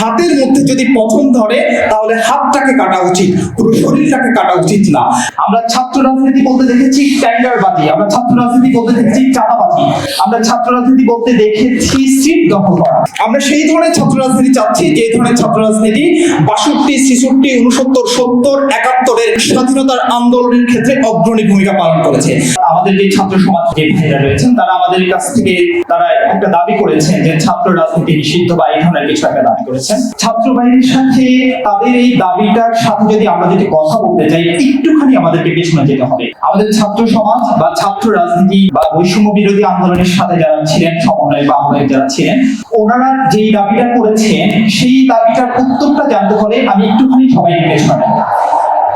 হাতের মধ্যে যদি প্রথম ধরে, তাহলে হাতটাকে কাটা উচিত, পুরো শরীরটাকে কাটা উচিত না। আমরা ছাত্র রাজনীতি বলতে দেখেছি ট্যান্ডারবাজি আমরা ছাত্র রাজনীতি বলতে দেখেছি চাঁদাবাজি, আমরা ছাত্র রাজনীতি বলতে দেখেছি সিট দখল করা। আমরা সেই ধরনের ছাত্র রাজনীতি চাচ্ছি, যে ধরনের ছাত্র রাজনীতি বাষট্টি, ছেষট্টি উনসত্তর সত্তর, একাত্তরের স্বাধীনতার আন্দোলনের ক্ষেত্রে অগ্রণী ভূমিকা পালন করেছে। আমাদের যে ছাত্র সমাজ যে ভাইরা রয়েছেন, তারা আমাদের কাছ থেকে তারা একটা দাবি করেছেন যে ছাত্র রাজনীতি নিষিদ্ধ বা এই ধরনের কিছু একটা দাবি করেছেন ছাত্র বাহিনীর সাথে তাদের এই দাবিটার সাথে যদি আমরা যদি কথা বলতে চাই একটুখানি আমাদেরকে পেছনে যেতে হবে আমাদের ছাত্র সমাজ বা ছাত্র রাজনীতি বা বৈষম্য বিরোধী আন্দোলনের সাথে যারা ছিলেন সমন্বয় বা আহ্বায়ক যারা ছিলেন, ওনারা যেই দাবিটা করেছেন, সেই দাবিটার উত্তরটা জানতে হলে আমি একটুখানি সবাই পেছনে।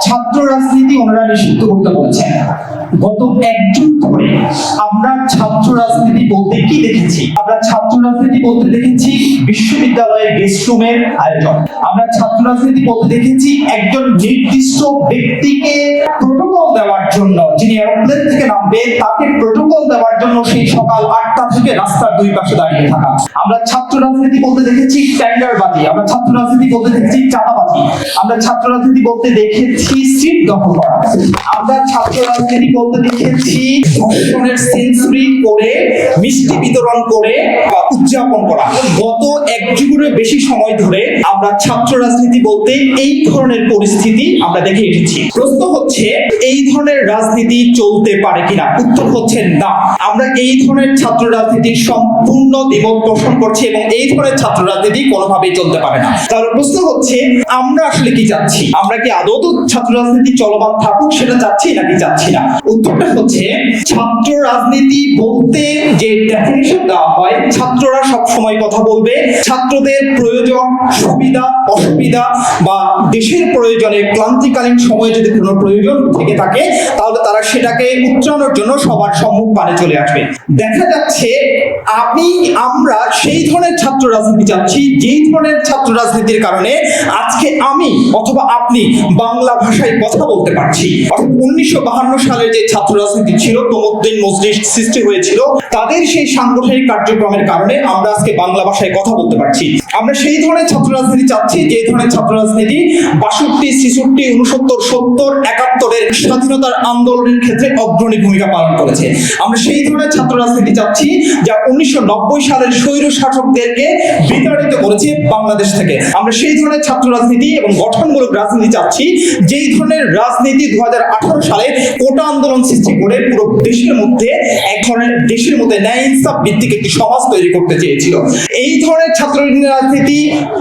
ছাত্র রাজনীতি ওনারা নিষিদ্ধ করতে বলছেন। গত এক যুগ ধরে আমরা ছাত্র রাজনীতি বলতে কি দেখেছি? আমরা ছাত্র রাজনীতি বলতে দেখেছি বিশ্ববিদ্যালয়ের গেস্ট আয়োজন। আমরা ছাত্র রাজনীতি বলতে দেখেছি একজন নির্দিষ্ট ব্যক্তিকে প্রোটোকল দেওয়ার জন্য, যিনি এরোপ্লেন থেকে নামবে তাকে প্রোটোকল দেওয়ার জন্য সেই সকাল আটটা থেকে রাস্তার দুই পাশে দাঁড়িয়ে থাকা। আমরা ছাত্র রাজনীতি বলতে দেখেছি ট্যান্ডারবাজি আমরা ছাত্র রাজনীতি বলতে দেখেছি চাঁদাবাজি আমরা ছাত্র রাজনীতি বলতে দেখেছি সিট দখল করা। আমরা ছাত্র রাজনীতি বলতে দেখেছি সেঞ্চুরি করে, মিষ্টি বিতরণ করে উদযাপন করা। গত এক যুগের বেশি সময় ধরে আমরা ছাত্র রাজনীতি বলতে এই ধরনের পরিস্থিতি আমরা দেখে এসেছি। প্রশ্ন হচ্ছে, এই ধরনের রাজনীতি চলতে পারে কিনা? উত্তর হচ্ছে না। আমরা এই ধরনের ছাত্র রাজনীতির সম্পূর্ণ দ্বিমত পোষণ করছি এবং এই ধরনের ছাত্র রাজনীতি কোনোভাবেই চলতে পারে না। তাহলে প্রশ্ন হচ্ছে, আমরা আসলে কি চাচ্ছি? আমরা কি আদৌ ছাত্র রাজনীতি চলমান থাকুক, সেটা চাচ্ছি নাকি চাচ্ছি না? উত্তরটা হচ্ছে, ছাত্র রাজনীতি বলতে যে ডেফিনেশন দেওয়া হয় ছাত্ররা সব সময় কথা বলবে। ছাত্রদের প্রয়োজন সুবিধা, অসুবিধা বা দেশের প্রয়োজনে ক্লান্তিকালীন সময়ে যদি কোনো প্রয়োজন থেকে থাকে, তাহলে তারা সেটাকে উচ্চারণের জন্য সবার সম্মুখ পানে চলে আসবে। দেখা যাচ্ছে আমি আমরা সেই ধরনের ছাত্র রাজনীতি চাচ্ছি, যেই ধরনের ছাত্র রাজনীতির কারণে আজকে আমি অথবা আপনি বাংলা ভাষায় কথা বলতে পারছি। উনিশশো বাহান্ন সালের যে ছাত্র রাজনীতি ছিল, তমুদ্দিন মজলিস সৃষ্টি হয়েছিল, তাদের সেই সাংগঠনিক কার্যক্রমের কারণে আমরা আজকে বাংলা ভাষায় কথা বলতে পারছি। আমরা সেই ধরনের ছাত্র রাজনীতি চাচ্ছি, যে ধরনের ছাত্র রাজনীতি বাষট্টি, ছেষট্টি উনসত্তর সত্তর, একাত্তরের স্বাধীনতার আন্দোলনের ক্ষেত্রে অগ্রণী ভূমিকা পালন করেছে। আমরা সেই ধরনের ছাত্র রাজনীতি চাচ্ছি যা উনিশশো নব্বই সালের স্বৈর শাসকদেরকে বিতাড়িত করেছে বাংলাদেশ থেকে। আমরা সেই ধরনের ছাত্র রাজনীতি এবং গঠনমূলক রাজনীতি চাচ্ছি, যেই ধরনের রাজনীতি দু হাজার আঠারো সালে কোটা আন্দোলন সৃষ্টি করে পুরো দেশের মধ্যে এক ধরনের দেশের মধ্যে ন্যায় ইনসাফ ভিত্তিক একটি সমাজ তৈরি করতে চেয়েছিল। এই ধরনের ছাত্র রাজনীতি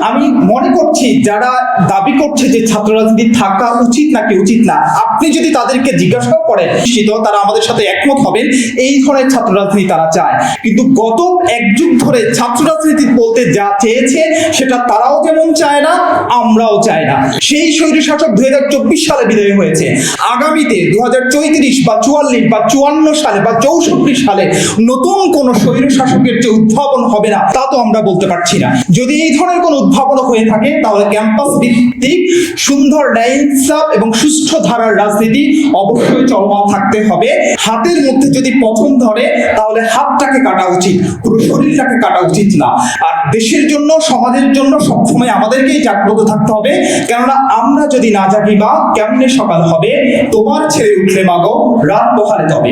আমি মনে করছি যারা দাবি করছে যে ছাত্র রাজনীতি থাকা উচিত নাকি উচিত না, আপনি যদি তাদেরকে জিজ্ঞাসাও করেন, নিশ্চিত তারা আমাদের সাথে একমত হবেন, এই ধরনের ছাত্র রাজনীতি তারা চায়। কিন্তু গত এক যুগ ধরে ছাত্র রাজনীতি বলতে যা চেয়েছে, সেটা তারাও যেমন চায় না, আমরাও চাই না। সেই স্বৈরশাসক দুই হাজার চব্বিশ সালে বিদায় হয়েছে। আগামীতে দু হাজার চৌত্রিশ বা চুয়াল্লিশ বা চুয়ান্ন সালে বা চৌষট্টি সালে নতুন কোন স্বৈর শাসকের যে উদ্ভাবন হবে না, তা তো আমরা বলতে পারছি না। যদি এই ধরনের কোন উদ্ভাবন হয়ে থাকে, তাহলে ক্যাম্পাস ভিত্তিক সুন্দর ন্যায় ইনসাফ এবং সুষ্ঠু ধারার রাজনীতি অবশ্যই চলমান থাকতে হবে। হাতের মধ্যে যদি প্রথম ধরে, তাহলে হাতটাকে কাটা উচিত, পুরো শরীরটাকে কাটা উচিত না। আর দেশের জন্য, সমাজের জন্য সবসময় আমাদেরকেই জাগ্রত থাকতে হবে। কেননা আমরা যদি না জাগি বা কেমনে সকাল হবে, তোমার ছেলে উঠলে মাগো, রাত পোহালে তবে।